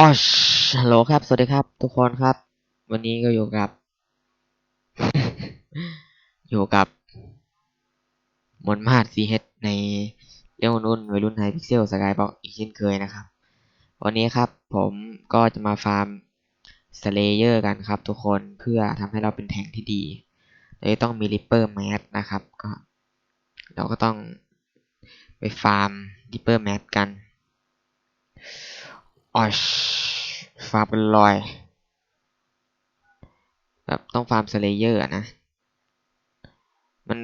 ออชฮัลโหลครับ สวัสดีครับ ทุกคนครับ วันนี้ก็อยู่กับ อยู่กับมนมาดซีเฮดในเรื่องนุ่นวัยรุ่นไฮพิกเซลสกายบอกอีกเช่นเคยนะครับ วันนี้ครับผมก็จะมาฟาร์มสเลเยอร์กันครับ ทุกคนเพื่อทำให้เราเป็นแทงที่ดีเลยต้องมีริปเปอร์แมสนะครับ ก็ เราก็ต้องไปฟาร์มริปเปอร์แมสกัน ออชฟาร์มเป็นรอย แบบต้องฟาร์มสเลเยอร์นะ มัน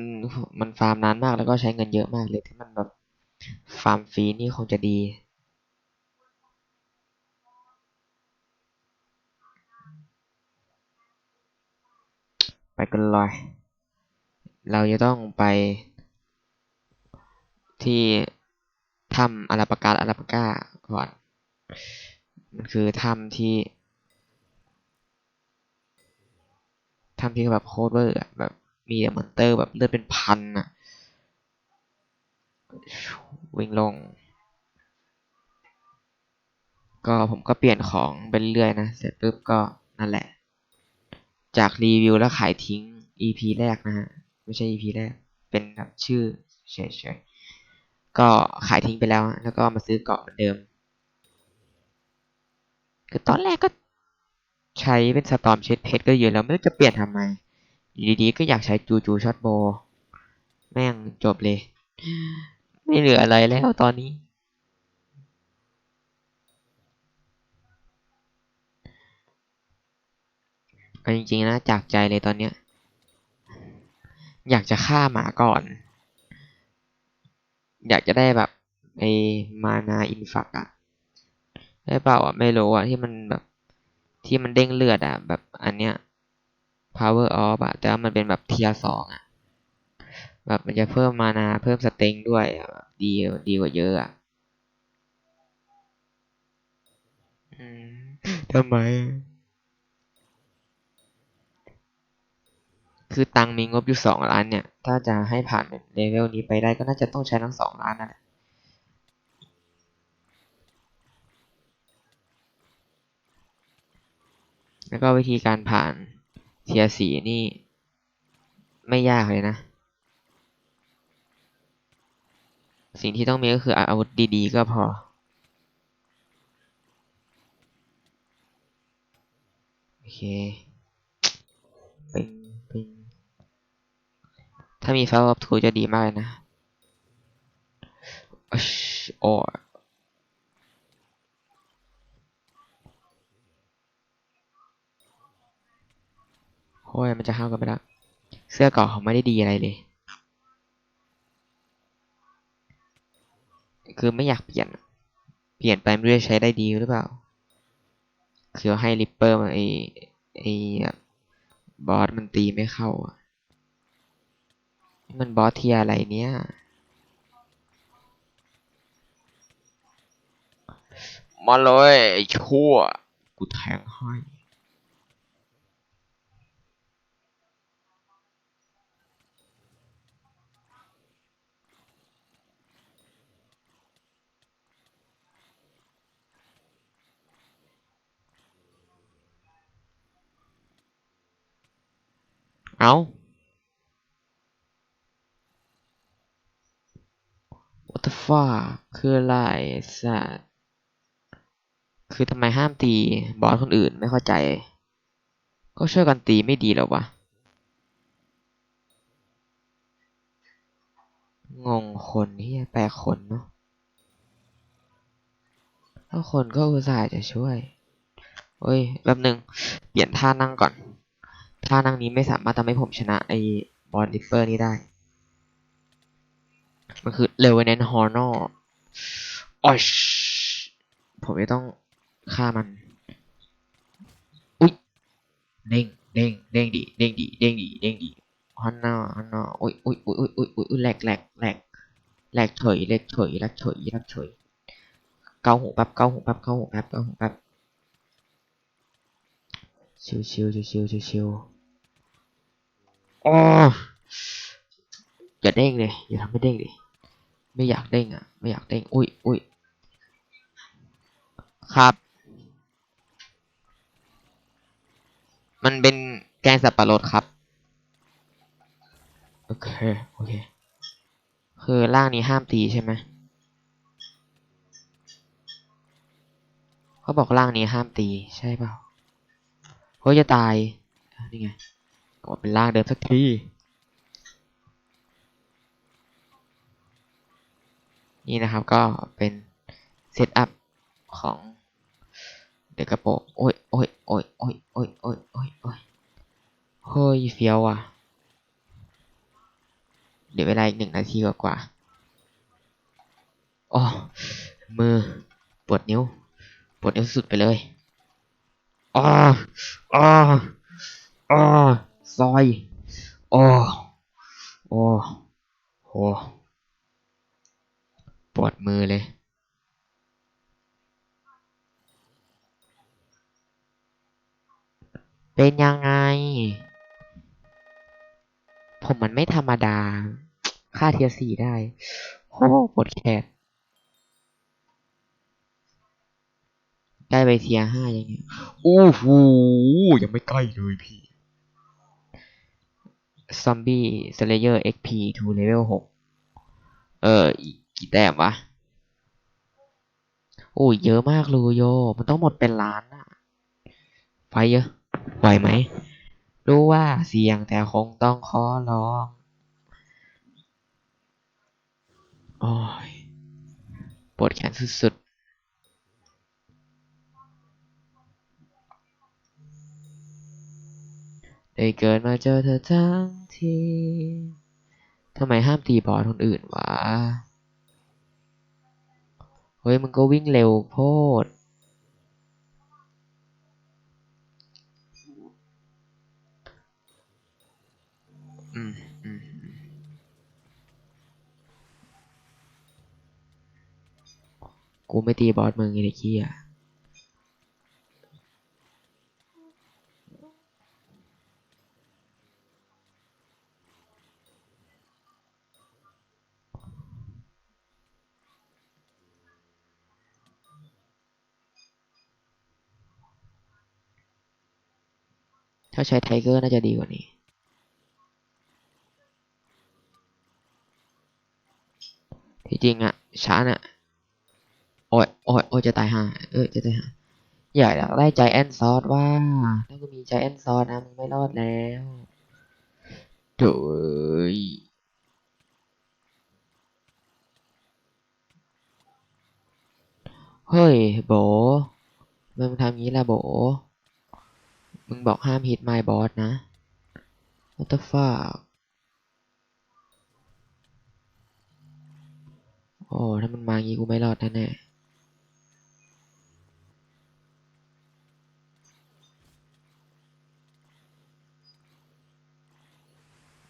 มันฟาร์มนานมากแล้วก็ใช้เงินเยอะมากเลยที่มันแบบฟาร์มฟรีนี่คงจะดีไปกันเลย เราจะต้องไป ที่ถ้ำอาราปากาอาราปากาก่อน มันคือถ้ำที่ถ้ำที่แบบโคตรเวอร์แบบมีแต่มอนเตอร์แบบเลือดเป็นพันอะวิ่งลง ก็ผมก็เปลี่ยนของไปเรื่อยๆนะ เสร็จปุ๊บก็นั่นแหละ จากรีวิวแล้วขายทิ้ง EP แรกนะฮะ ไม่ใช่ EP แรก เป็นแบบชื่อเฉยๆก็ขายทิ้งไปแล้ว แล้วก็มาซื้อเกาะเหมือนเดิม คือตอนแรกก็ใช้เป็นสตอมเช็ดเพชรก็เยอะแล้วไม่รู้จะเปลี่ยนทำไม อยู่ดีๆ ก็อยากใช้จูจูช็อตโบ แม่งจบเลย ไม่เหลืออะไรแล้วตอนนี้ เอาจริงๆนะจากใจเลยตอนเนี้ย อยากจะฆ่าหมาก่อน อยากจะได้แบบไอ้มานาอินฟักอะ ได้เปล่าอะไม่รู้อะที่มันแบบที่มันเด้งเลือดอะ แบบอันเนี้ย power off อะแต่ว่ามันเป็นแบบเทียสองอะ แบบมันจะเพิ่มมานา เพิ่มสเต็งด้วยอะแบบดีดีกว่าเยอะอะอืมทำไม คือตังค์มีงบอยู่สองล้านเนี่ย ถ้าจะให้ผ่านเลเวลนี้ไปได้ก็น่าจะต้องใช้ทั้งสองล้านนั่นแหละ แล้วก็วิธีการผ่านเทียสีนี่ ไม่ยากเลยนะ สิ่งที่ต้องมีก็คืออาวุธดีๆ ก็พอ โอเคปิงปิงถ้ามี f ฟ l of Two จะดีมากเลยนะอิ๊ชโอ้ อ้ยมันจะเข้ากันไปแล้ว เสื้อเกราะเขาไม่ได้ดีอะไรเลย คือไม่อยากเปลี่ยน เปลี่ยนไปไม่รู้จะใช้ได้ดีหรือเปล่า คือให้ริปเปอร์มาไอไอบอสมันตีไม่เข้าอะนี่มันบอสเทียอะไรเนี่ยมาเลยไอ้ชั่ว กูแทงให้ เอา what the fuck คืออะไรสัตว์คือทำไมห้ามตีบอสคนอื่นไม่เข้าใจ ก็ช่วยกันตีไม่ดีหรอวะ งงคนที่แปลกคนเนาะถ้าคนก็อุตส่าห์จะช่วย เฮ้ย แป๊บหนึ่ง เปลี่ยนท่านั่งก่อน ท่านั่งนี้ไม่สามารถทำให้ผมชนะไอ้บอลดิปเปอร์นี้ได้ มันคือเลเวนนฮอร์นอโอ้ยผมจะต้องฆ่ามัน อุ้ยเด้งเด้งเด้งดีเด้งดีเด้งดีเด้งดีฮันนาฮันนาอุ้ยอุ้ยอุ้ยอุ้ยอุ้ยอุ้ยอุ้ยแหลกแหลกแหลกแหลกเฉยแหลกเฉยแหลกเฉยแหลกเฉยเกาหูแป๊บเกาหูแป๊บเกาหูแป๊บเกาหูแป๊บ ชิวชิวชิวชิวชิววอ๋ออย่าเด้งเลยอย่าทำให้เด้งเลยไม่อยากเด้งอะ ไม่อยากเด้งอุ้ยอุ้ยครับ มันเป็นแกงสับปะรดครับ โอเค โอเค คือล่างนี้ห้ามตีใช่ไหมเขาบอกล่างนี้ห้ามตีใช่เปล่า เฮ้ยจะตาย นี่ไงก็เป็นร่างเดิมสักที นี่นะครับก็เป็นเซตอัพของเดอะกระโปงโอ้ยโอ้ยโอ้ยโอ้ยโอ้ยโอ้ยโอ้ยโอ้ยเฮ้ยเฟี้ยวว่ะ เดี๋ยวเวลาอีกหนึ่งนาทีกว่าๆอ๋อมือปวดนิ้วปวดนิ้วสุดไปเลย อ๋ออ๋ออ๋อซอยโอ้โอ้โหปวดมือเลยเป็นยังไง ผมมันไม่ธรรมดา ค่าเทียสี่ได้ โอ้ปวดแขน ใกล้ไปเทียร์ห้ายังไงโอ้โหยังไม่ใกล้เลยพี่ซอมบี้สเลเยอร์ XP to level หกเอออีกกี่แต้มวะ โอ้ยเยอะมากเลยโย มันต้องหมดเป็นล้านอะไฟเยอะไหวไหม รู้ว่าเสี่ยงแต่คงต้องขอร้องโอ้ยปวดแขนสุดๆ ได้เกิดมาเจอเธอทั้งทีทำไมห้ามตีบอสคนอื่นวะ เฮ้ยมึงก็วิ่งเร็วโพดอืมอืมกูไม่ตีบอสมึงไอ้เด็กเหี้ย ถ้าใช้ไทเกอร์น่าจะดีกว่านี้ ที่จริงอะช้าน่ะ โอ้ยโอ้ยโอ้ยจะตายห่าเออจะตายห่าอยากได้ใจแอนซอสว่า ถ้ากูมีใจแอนซอสนะมึงไม่รอดแล้วโถ่เอ้ยเฮ้ยโบทำไมมึงทำงี้ล่ะโบ มึงบอกห้ามฮิตไมบอสนะ what the fuck โอ้ ถ้ามันมางี้กูไม่รอดแน่แน่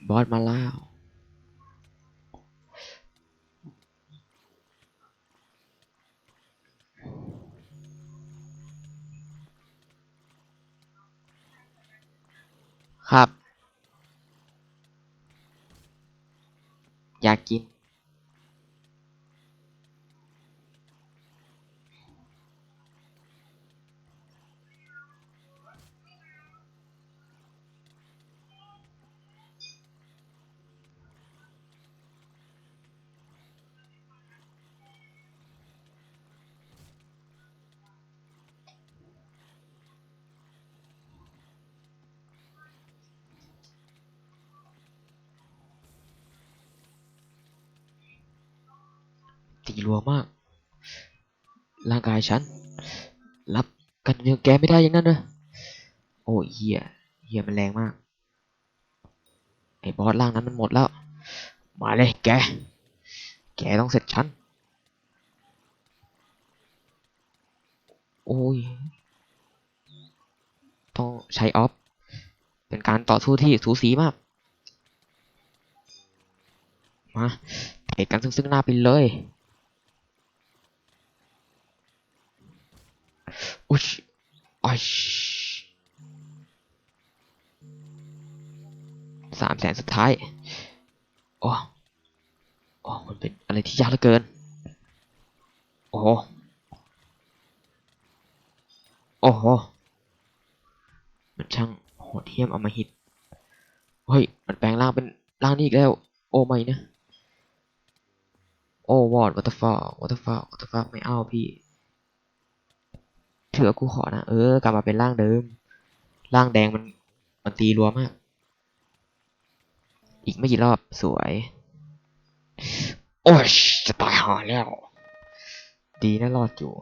บอสมาแล้ว ครับ อยากกิน ตีรัวมาก ร่ายฉัน รับกันเดียวแกไม่ได้อย่างนั้นนะโอ้ยเฮียเฮียมันแรงมาก ไอ้บอสร่างนั้นมันหมดแล้ว มาเลยแก แกต้องเสร็จฉัน โอ้ย ต้องใช้ออฟ เป็นการต่อสู้ที่สูสีมาก มาเตะกันซึ่งซึ่งหน้าไปเลย อุ๊ยอ้อยสามแสนสุดท้ายโอ้โอ้มันเป็นอะไรที่ยากเหลือเกิน โอ้โหโอ้โหมันช่างโหดเทียมเอามาฮิตเฮ้ย มันแปลงร่างเป็นร่างนี้อีกแล้ว โอ้ไม่นะ โอ้วอดวัตฟอร์วัตฟอร์วัตฟอร์ไม่เอาพี่ ถือกูขอนะ เออ กลับมาเป็นร่างเดิม ร่างแดงมัน มันตีรัวมาก อีกไม่กี่รอบสวย โอ้ยจะตายหาแล้ว ดีนะรอดอยู่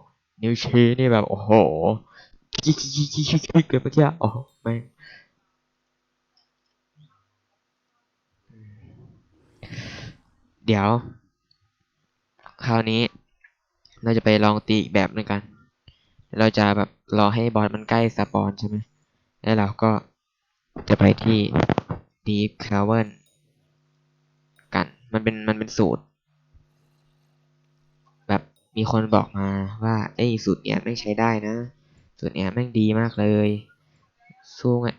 นิวชีนี่แบบ โอ้โหกิ๊กกิ๊กกิ๊กกิ๊กกิ๊กเกิดเมื่อกี้โอ้โหแม่งเดี๋ยว คราวนี้เราจะไปลองตีอีกแบบหนึ่งกัน เราจะแบบรอให้บอสมันใกล้สปอนใช่ไหมแล้วเราก็จะไปที่ Deep Cavern กัน มันเป็นมันเป็นสูตร แบบมีคนบอกมาว่าไอ้สูตรเนี้ยแม่ใช้ได้นะ สูตรเนี้ยแม่งดีมากเลย สู้ง่าย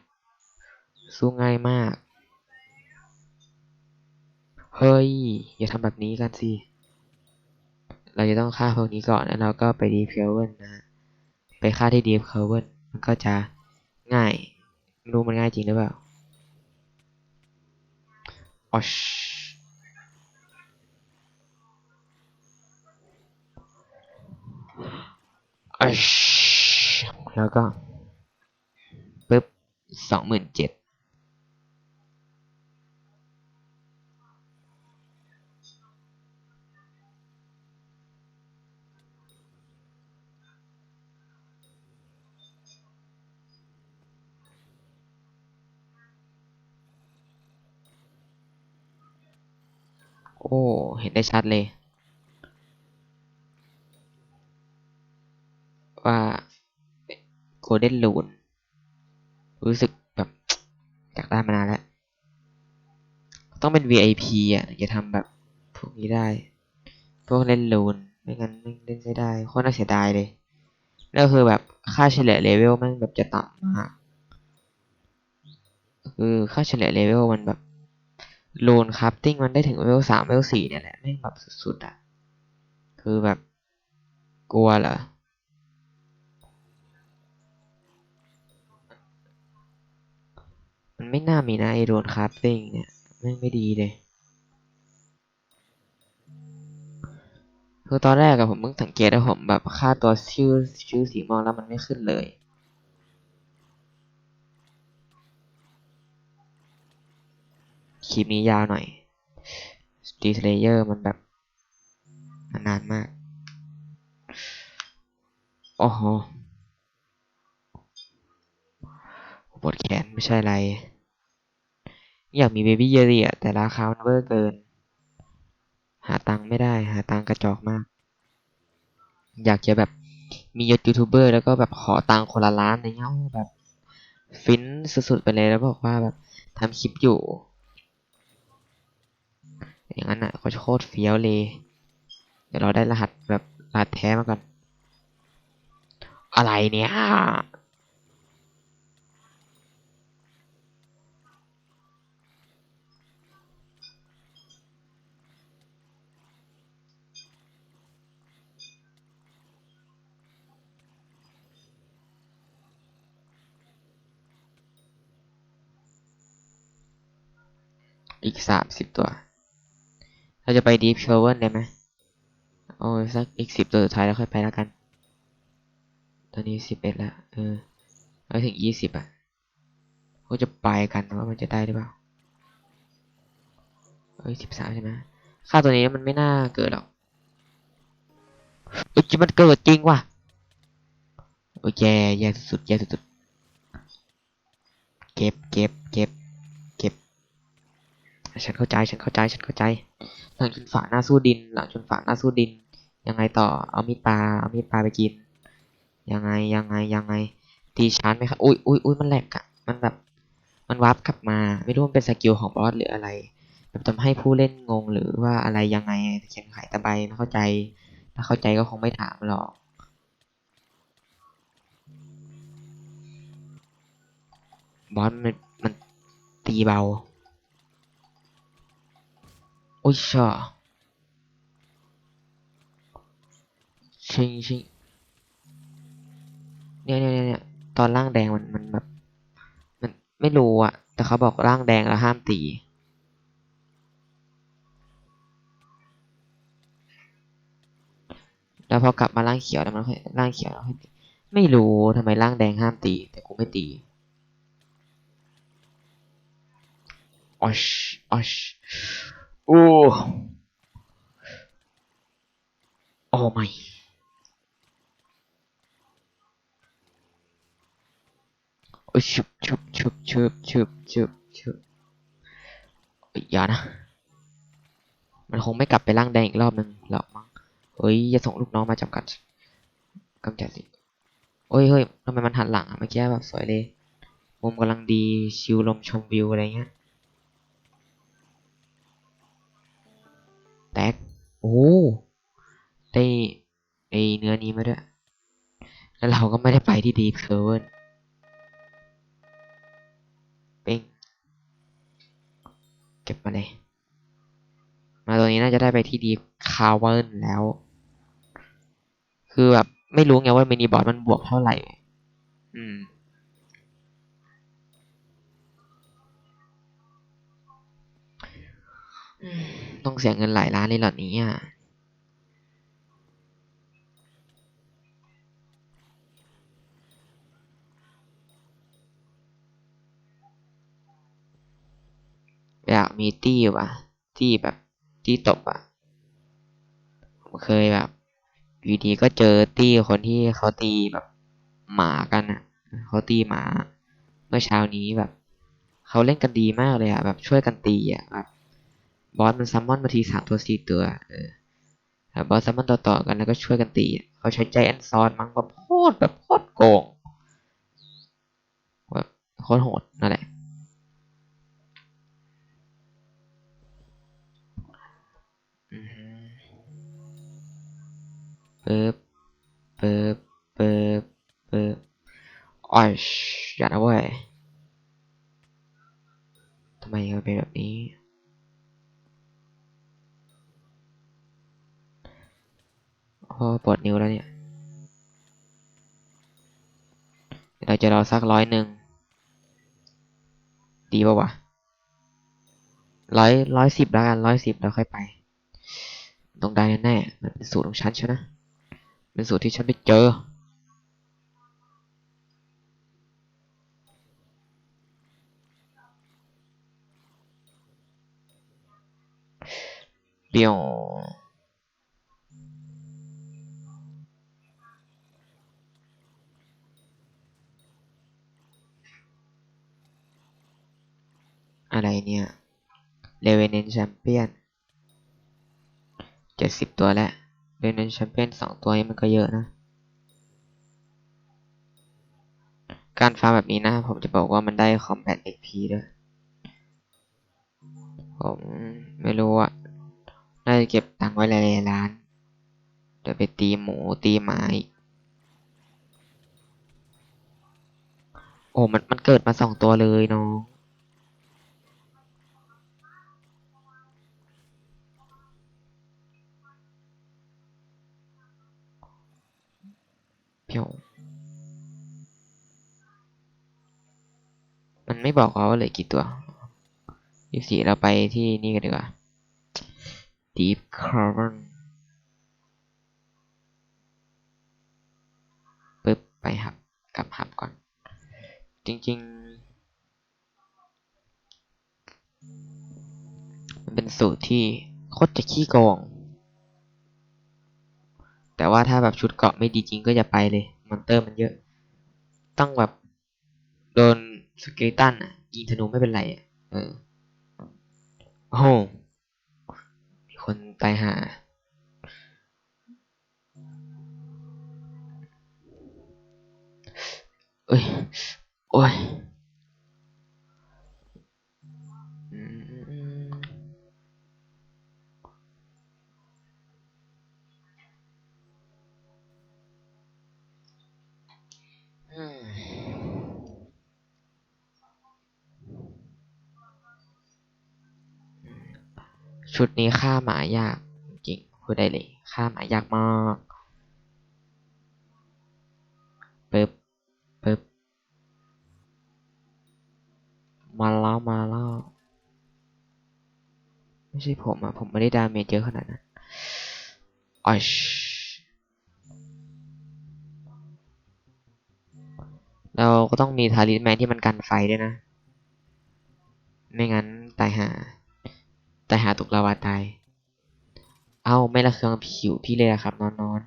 สู้ง่ายมาก เฮ้ย อย่าทำแบบนี้กันสิ เราจะต้องฆ่าพวกนี้ก่อนแล้วเราก็ไปดีเพลเวนนะ ไปฆ่าที่ Deep Cover มันก็จะง่ายไม่รู้มันง่ายจริงหรือเปล่าออชออชแล้วก็ปึ๊บสองหมื่นเจ็ด โอ้ เห็นได้ชัดเลย ว่าโกลเด้นลูนรู้สึกแบบอยากได้มานานแล้ว ต้องเป็น VIP อะถึงจะทำแบบพวกนี้ได้ พวกเล่นลูนไม่งั้นไม่เล่นไม่ได้โคตรน่าเสียดายเลยแล้วคือแบบค่าเฉลี่ยเลเวลมันแบบจะต่ำมากคือค่าเฉลี่ยเลเวลมันแบบ โลนคราฟติ้งมันได้ถึงเวลสามเวลสี่เนี่ยแหละไม่งแบบสุดๆอะ คือแบบกลัวเหรอมันไม่น่ามีนะไอโดนคราฟติ้งเนี่ยไม่งไม่ดีเลยคือตอนแรกอะผมเพิ่งสังเกตว่าผมแบบค่าตัวชื่อชื่อสีม่วงแล้วมันไม่ขึ้นเลย คลิปนี้ยาวหน่อย Street Slayer มันแบบนานมากโอ้โหปวดแขนไม่ใช่อะไร อยากมีเบบี้เยลี่อะแต่ราคามันเวอร์เกิน หาตังค์ไม่ได้ หาตังค์กระจอกมาก อยากจะแบบมียศยูทูบเบอร์แล้วก็แบบขอตังค์คนละล้านอะไรเงี้ยแบบ ฟินสุดๆไปเลยแล้วบอกว่าแบบทำคลิปอยู่ อย่างนั้นอะเขาจะโคตรเฟี้ยวเลย เดี๋ยวเราได้รหัสแบบรหัสแท้มาก่อน อะไรเนี่ยอีกสามสิบตัว เราจะไป Deep s h o w e r ได้ไหมโอ้สักอีกสิบตัวสุดท้ายแล้วค่อยไปแล้วกัน ตอนนี้สิบเอ็ดแล้วเออแล้วถึงยี่สิบอะก็จะไปกันว่ามันจะได้หรือเปล่าเอ้ยสิบสามใช่ไหมค่าตัวนี้มันไม่น่าเกิดหรอกเอ้ยมันเกิดจริงว่ะโอ้ยแย่แย่สุดๆแย่สุดๆเก็บเก็บเก็บเก็บฉันเข้าใจฉันเข้าใจฉันเข้าใจ หลังชนฝาหน้าสู้ดิน หลังชนฝาหน้าสู้ดิน ยังไงต่อเอามีดปลาเอามีดปลาไปกิน ยังไงยังไงยังไงตีชาร์จไหมครับอุ้ยอุ้ยอุ้ยมันแหลกอะมันแบบมันวาร์ปกลับมา ไม่รู้มันเป็นสกิลของบอสหรืออะไรแบบทำให้ผู้เล่นงงหรือว่าอะไรยังไงเขียนขายตะไบไม่เข้าใจ ถ้าเข้าใจก็คงไม่ถามหรอกบอสมันมันตีเบา ยชอชิงชิงเนี่ยเนี่ยเนี่ยเนี่ยตอนล่างแดงมันมันแบบมันไม่รู้อะแต่เขาบอกร่างแดงแล้วห้ามตีแล้วพอกลับมาร่างเขียวแล้วมันค่อยร่างเขียวแล้วค่อยไม่รู้ทำไมร่างแดงห้ามตี แต่กูไม่ตีออชออช โอ้โอ้ไม่โอ้ยชุบชุบชุบชุบชุบชุบชุบเอ้ยอย่านะ มันคงไม่กลับไปร่างแดงอีกรอบนึงหรอกมั้งเฮ้ยอย่าส่งลูกน้องมาจำกัดกำจัดสิโอ้ยเฮ้ยทำไมมันหันหลังอะเมื่อกี้แบบสวยเลย มุมกำลังดีชิลลมชมวิวอะไรเงี้ย แตกโอ้ได้ไอเนื้อนี้มาด้วย แล้วเราก็ไม่ได้ไปที่ดีเซเว่นเป้งเก็บมาเลย มาตัวนี้น่าจะได้ไปที่ดีคาเวิร์นแล้ว คือแบบ ไม่รู้ไงว่ามินิบอสมันบวกเท่าไหร่ อืม อืม ต้องเสียเงินหลายล้านเลยหรอนี้อะอยากมีตี้ว่ะ ตี้แบบ ตี้ตบอะ ผมเคยแบบอยู่ดีก็เจอตี้คนที่เขาตีแบบ หมากันอะ เขาตีหมา เมื่อเช้านี้แบบ เขาเล่นกันดีมากเลยอะ แบบช่วยกันตีอะแบบ บอสมันซัมมอนมาทีสามตัวสี่ตัว เออแต่บอสซัมมอนต่อๆกันแล้วก็ช่วยกันตีเขาใช้ใจแอนซอนมั้งแบบโคตรแบบโคตรโกงแบบโคตรโหดนั่นแหละอือฮึปึ๊บปึ๊บปึ๊บปึ๊บอ้อยอย่านะเว้ยทำไมมันเป็นแบบนี้ โอ้ปวดนิ้วแล้วเนี่ย เดี๋ ยวเราจะรอสักร้อยหนึ่ง ดีป่าวะร้อยร้อยสิบแล้วกันร้อยสิบแล้วค่อยไปต้องได้แน่ๆมันเป็นสูตรของฉันใช่ไหมเป็นสูตรที่ฉันไปเจอเดี๋ยว อะไรเนี่ยเลเวนเนนแชมเปี้ยนเจ็ดสิบตัวแล้วเลเวนเนนแชมเปี้ยนสองตัวนี้มันก็เยอะนะ การฟาร์มแบบนี้นะ ผมจะบอกว่ามันได้คอมแบท XP ด้วย ผมไม่รู้อะน่าจะเก็บตังค์ไว้หลายๆล้านเดี๋ยวไปตีหมูตีหมาอีกโอ้มันมันเกิดมาสองตัวเลยเนาะ เพียวมันไม่บอกว่าเหลือกี่ตัวยี่สี่เราไปที่นี่กันดีกว่า Deep Cavern ปึ๊บไปหับกลับหับก่อน จริง ๆ มันเป็นสูตรที่โคตรจะขี้โกง แต่ว่าถ้าแบบชุดเกาะไม่ดีจริงก็อย่าไปเลย มอนเตอร์มันเยอะ ต้องแบบโดนสเกลตันอะยิงธนูไม่เป็นไรอะเออโอ้โหมีคนตายหาเอ้ย โอ้ย ชุดนี้ฆ่าหมายากจริงพูดได้เลยฆ่าหมายากมากปึ๊บปึ๊บมาแล้วมาแล้วไม่ใช่ผมอะผมไม่ได้ดาเมจเยอะขนาดนั้นอชเราก็ต้องมีทาริสแมนที่มันกันไฟด้วยนะ ไม่งั้นตายห่า แตายหาตกลาวาตาย เอ้าไม่ละเครื่องผิวพี่เลยอะครับ นอนนอน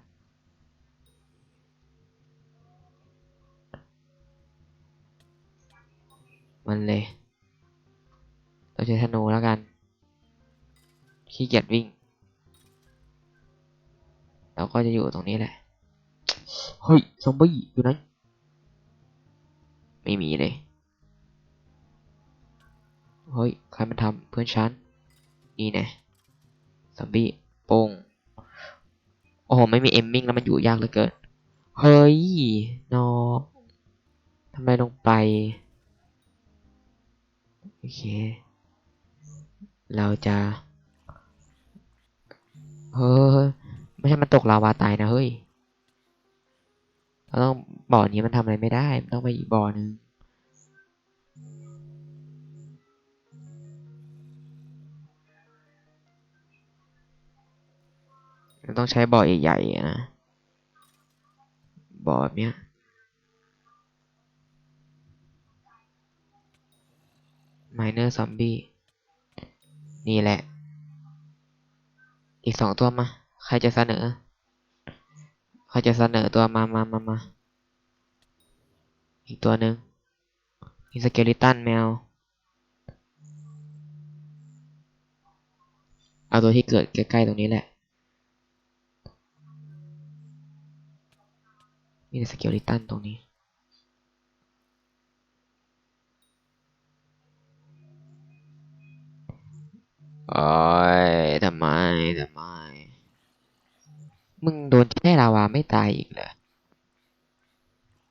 มันเลย เราใช้ธนูแล้วกัน ขี้เกียจวิ่ง เราก็จะอยู่ตรงนี้แหละ เฮ้ย ซอมบี้อยู่ไหน ไม่มีเลย เฮ้ย ใครมันทำเพื่อนฉัน นี่น่ซอมบี้โป้งโอ้โหไม่มีเอมมิ่งแล้วมันอยู่ยากเหลือเกิน เฮ้ยนอทำไมลงไป โอเค เราจะเฮ้ยไม่ใช่มันตกลาวาตายนะเฮ้ยเราต้องบ่อนี้มันทำอะไรไม่ได้ มันต้องไปอีกบ่อนึง ต้องใช้บ่อใหญ่ๆนะบ่อแบบเนี้ย Miner Zombie นี่แหละ อีกสองตัวมา ใครจะเสนอ ใครจะเสนอตัวมามามามาอีกตัวหนึ่งมีสเกลิตันแมว เอาตัวที่เกิดใกล้ๆตรงนี้แหละ มีสเกลิตันตรงนี้ โอ้ยทำไมทำไม มึงโดนแช่ลาวาไม่ตายอีกเหรอ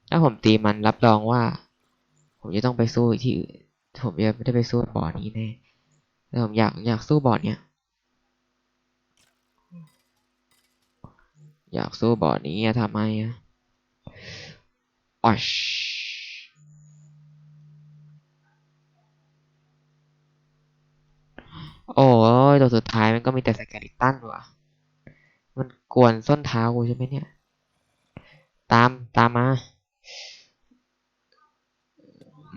ถ้าผมตีมันรับรองว่า ผมจะต้องไปสู้ที่อื่นผมจะไม่ได้ไปสู้บ่อนี้แน่แต่ผมอยากอยากสู้บ่อเนี้ยอยากสู้บ่อนี้อะทำไมอะ อชโอ้ยตัวสุดท้ายมันก็มีแต่สแกลิตันว่ะ มันกวนส้นเท้ากูใช่ไหมเนี่ย ตามตามมา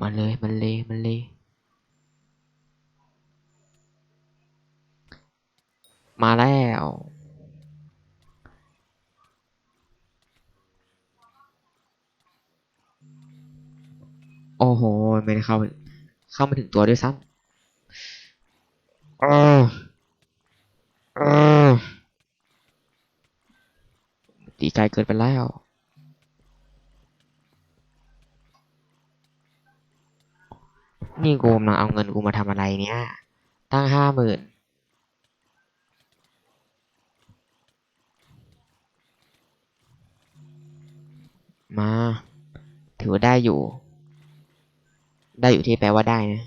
มาเลย มันเลย มันเลยมาแล้ว โอ้โห ไม่ได้เข้า เข้ามาถึงตัวด้วยซ้ำเออเออตีไกลเกินไปแล้วนี่กูกำลังเอาเงินกูมาทำอะไรเนี่ย ตั้งห้าหมื่นมา ถือว่าได้อยู่ ได้อยู่ที่แปลว่าได้นะ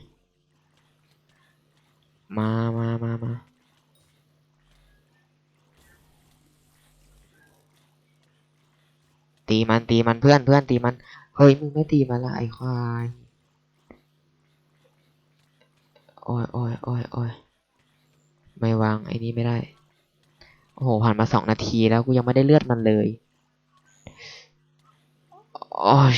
มามามามาตีมันตีมันเพื่อนเพื่อนตีมัน เฮ้ยมึงไม่ตีมันละไอ้ควายโอ้ยโอ้ยโอ้ยโอ้ยไม่วางไอ้นี้ไม่ได้ โอ้โห ผ่านมาสองนาทีแล้ว กูยังไม่ได้เลือดมันเลย โอ้ย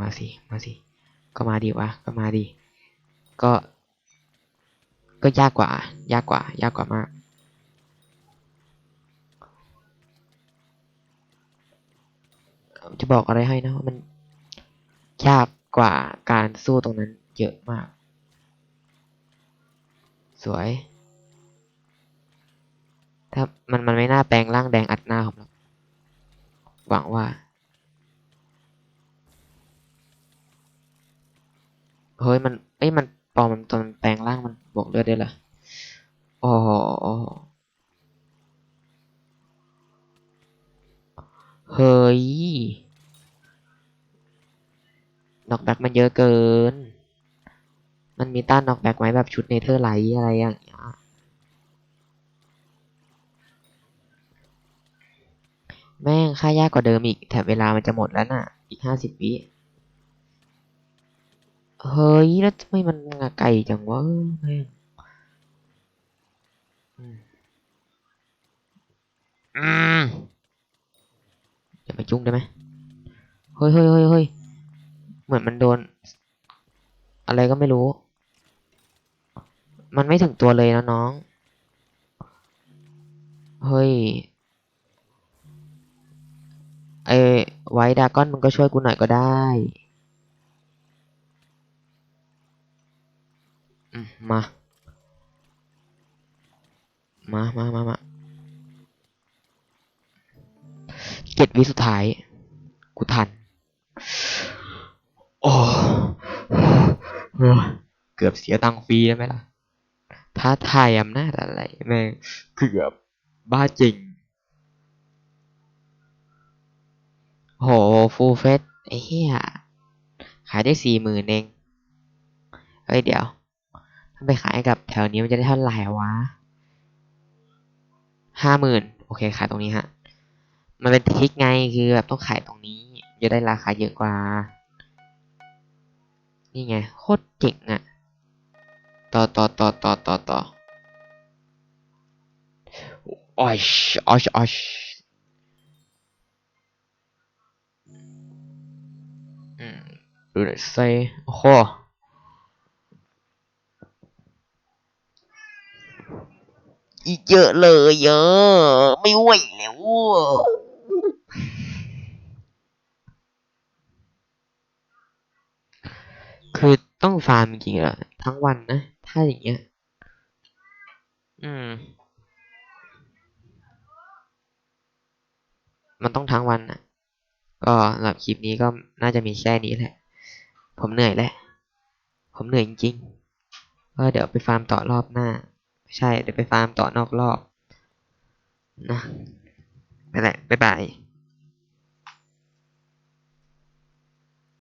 มาสิ มาสิ ก็มาดีวะ ก็มาดี ก็ ก็ยากกว่า ยากกว่า ยากกว่ามาก จะบอกอะไรให้นะว่ามันยากกว่าการสู้ตรงนั้นเยอะมาก สวย ถ้ามันมันไม่น่าแปลงร่างแดงอัดหน้าผมหรอกหวังว่า เฮ้ยมันเอ้ยมันปลอมันตอนแปลงร่างมันบวกเลือดได้เหรออ้โหเฮ้ยน็อกแบ็กมันเยอะเกิน มันมีต้านน็อกแบ็กไหมแบบชุดเนเธอร์ไลท์อะไรอย่างเงี้ย แม่งค่ายากกว่าเดิมอีก แถมเวลามันจะหมดแล้วน่ะ อีกห้าสิบวิ เฮ้ย แล้วทำไมมันไกลจังวะอืมอย่าไปจุ้งได้ไหมเฮ้ยเฮ้ยเฮ้ยเฮ้ยเหมือนมันโดน อะไรก็ไม่รู้ มันไม่ถึงตัวเลยนะน้อง เฮ้ย ไอไวท์ดากอนมึงก็ช่วยกูหน่อยก็ได้ มมา มามามามาเจ็ดวิสุดท้าย กูทัน โอ้โอ้เกือบเสียตังค์ฟรีแล้วไหมล่ะ ท้าทายอำนาจอะไร แม่ง เกือบบ้าจริงโหฟูลเฟสไอ้เหี้ย ขายได้สี่หมื่นเอง เฮ้ย เดี๋ยว ถ้าไปขายกับแถวนี้มันจะได้เท่าไหร่วะห้าหมื่นโอเคขายตรงนี้ฮะ มันเป็นทริคไงคือแบบต้องขายตรงนี้จะได้ราคาเยอะกว่า นี่ไงโคตรเจ๋งอะต่อต่อต่อต่อต่อต่อออชออชออืมดูหน่อยสิโอ้โห อีกเยอะเลยเยอะ ไม่ไหวแล้วคือต้องฟาร์มจริงๆเหรอทั้งวันนะ ถ้าอย่างเงี้ย อืม มันต้องทั้งวันนะก็สำหรับคลิปนี้ก็น่าจะมีแค่นี้แหละ ผมเหนื่อยแล้ว ผมเหนื่อยจริงๆก็เดี๋ยวไปฟาร์มต่อรอบหน้า ไม่ใช่เดี๋ยวไปฟาร์มต่อนอกรอบนะนั่นแหละบ๊ายบาย